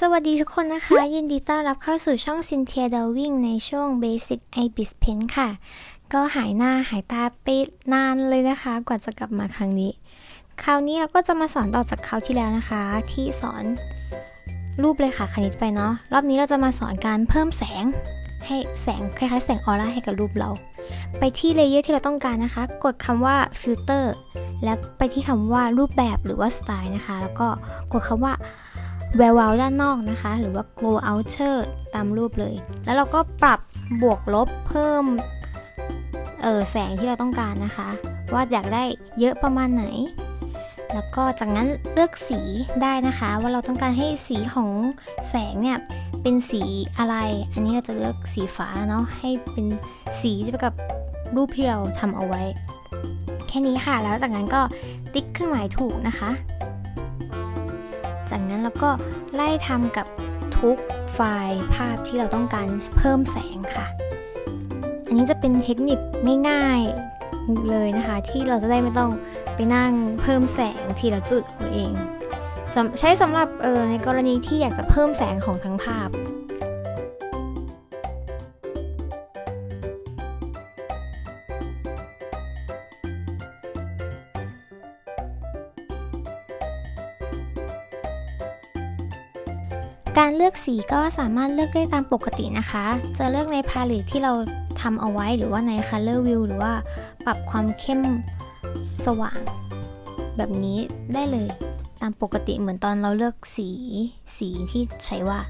สวัสดีทุกคนนะคะ ยินดีต้อนรับเข้าสู่ช่อง Cynthia Dowing ในช่วง Basic i b i s Paint ค่ะ ก็หายหน้าหายตาไปนานเลยนะคะ กว่าจะกลับมาครั้งนี้ คราวนี้เราก็จะมาสอนต่อจากคราวที่แล้วนะคะ ที่สอนรูปเลยค่ะคณิตไปเนาะรอบนี้เราจะมาสอนการเพิ่มแสง ให้แสงคล้ายๆ แสงออร่าให้กับรูปเรา ไปที่เลเยอร์ที่เราต้องการนะคะ กดคำว่า filter แล้วไปที่คำว่ารูปแบบหรือว่า style นะคะ แล้วก็กดคำว่า แวววาวด้านนอกนะคะ หรือว่า glow outer ตามรูปเลย แล้วเราก็ปรับบวกลบเพิ่มเออแสงที่เราต้องการนะคะ ว่าอยากได้เยอะประมาณไหน แล้วก็จากนั้นเลือกสีได้นะคะ ว่าเราต้องการให้สีของแสงเนี่ยเป็นสีอะไร อันนี้เราจะเลือกสีฟ้าเนาะให้เป็นสีเดียวกับรูปที่เราทำเอาไว้ แค่นี้ค่ะแล้วจากนั้นก็ติ๊กเครื่องหมายถูกนะคะ จากนั้นเราก็ไล่ทำกับทุกไฟล์ภาพที่เราต้องการเพิ่มแสงค่ะ อันนี้จะเป็นเทคนิคง่ายๆเลยนะคะ ที่เราจะได้ไม่ต้องไปนั่งเพิ่มแสงทีละจุดเอาเองใช้สำหรับออในกรณีที่อยากจะเพิ่มแสงของทั้งภาพ การเลือกสีก็สามารถเลือกได้ตามปกตินะคะ จะเลือกในพาเลตที่เราทำเอาไว้หรือว่าใน Color View หรือว่าปรับความเข้มสว่าง แบบนี้ได้เลยตามปกติเหมือนตอนเราเลือกสีสีที่ใช้ว่าด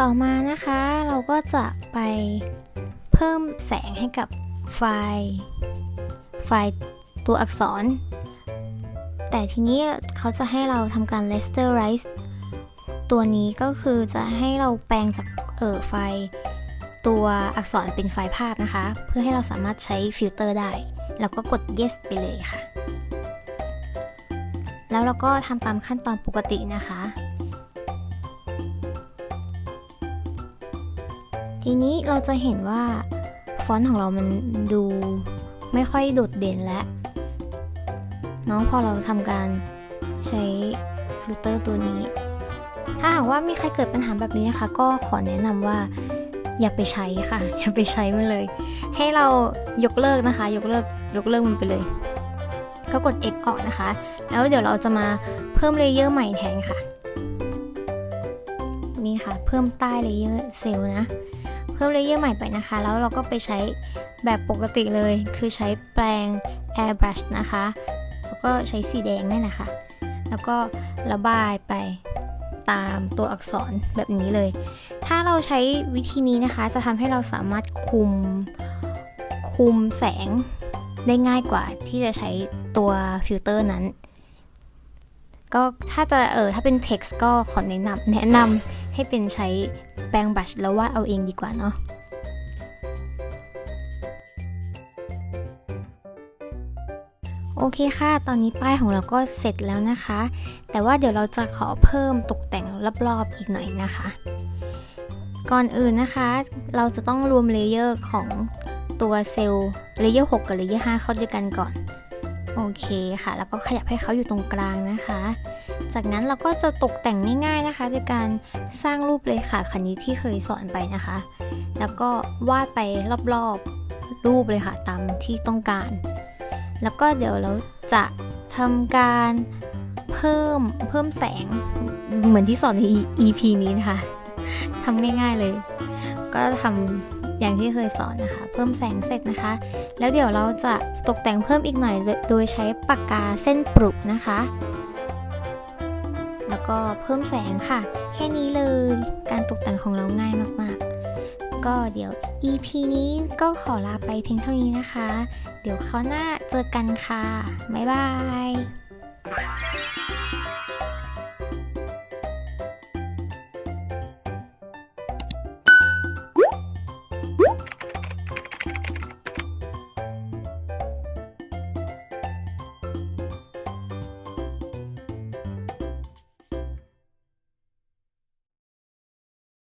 ต่อมานะคะเราก็จะไปเพิ่มแสงให้กับไฟล์ ไฟล์ตัวอักษร แต่ทีนี้เขาจะให้เราทำการ rasterize ตัวนี้ก็คือจะให้เราแปลงจากเอ่อไฟตัวอักษรเป็นไฟล์ภาพนะคะ เพื่อให้เราสามารถใช้ฟิลเตอร์ได้ แล้วก็กด yes ไปเลยค่ะ แล้วเราก็ทำตามขั้นตอนปกตินะคะ ทีนี้เราจะเห็นว่า ฟอนต์ของเรามันดูไม่ค่อยโดดเด่นและเนาะพอเราทำการใช้ฟิลเตอร์ตัวนี้ ถ้าหากว่ามีใครเกิดปัญหาแบบนี้นะคะ ก็ขอแนะนำว่าอย่าไปใช้ค่ะ อย่าไปใช้มันเลย ให้เรายกเลิกนะคะ ยกเลิกยกเลิกมันไปเลย ก็กด X ออกนะคะ แล้วเดี๋ยวเราจะมาเพิ่มเลเยอร์ใหม่แทนค่ะ นี่ค่ะ เพิ่มใต้เลเยอร์เซลล์นะ เพิ่มเลเยอร์ใหม่ไปนะคะ แล้วเราก็ไปใช้แบบปกติเลย คือใช้แปรง airbrush นะคะ ก็ใช้สีแดงนี่แหละค่ะแล้วก็ระบายไปตามตัวอักษรแบบนี้เลย ถ้าเราใช้วิธีนี้นะคะ จะทำให้เราสามารถคุมคุมแสงได้ง่ายกว่าที่จะใช้ตัวฟิลเตอร์นั้น ก็ถ้าจะเออถ้าเป็น text ก็ขอแนะนำแนะนำให้เป็นใช้แปรงบรัชแล้ววาดเอาเองดีกว่าเนาะ โอเคค่ะ ตอนนี้ป้ายของเราก็เสร็จแล้วนะคะ แต่ว่าเดี๋ยวเราจะขอเพิ่มตกแต่งรอบๆอีกหน่อยนะคะ ก่อนอื่นนะคะ เราจะต้องรวมเลเยอร์ของตัวเซลล์เลเยอร์6กับเลเยอร์5เข้าด้วยกันก่อน โอเคค่ะ แล้วก็ขยับให้เขาอยู่ตรงกลางนะคะ จากนั้นเราก็จะตกแต่งง่ายๆนะคะโดยการสร้างรูปเลยค่ะคณิตที่เคยสอนไปนะคะ แล้วก็วาดไปรอบๆรูปเลยค่ะตามที่ต้องการ แล้วก็เดี๋ยวเราจะทำการเพิ่มเพิ่มแสงเหมือนที่สอนใน EP นี้นะคะทำง่ายๆเลย ก็ทำอย่างที่เคยสอนนะคะ เพิ่มแสงเสร็จนะคะ แล้วเดี๋ยวเราจะตกแต่งเพิ่มอีกหน่อย โดยใช้ปากกาเส้นปรุนะคะ แล้วก็เพิ่มแสงค่ะ แค่นี้เลย การตกแต่งของเราง่ายมากๆ ก็เดี๋ยว EP นี้ก็ขอลาไปเพียงเท่านี้นะคะ เดี๋ยวคราวหน้าเจอกันค่ะ บ๊ายบาย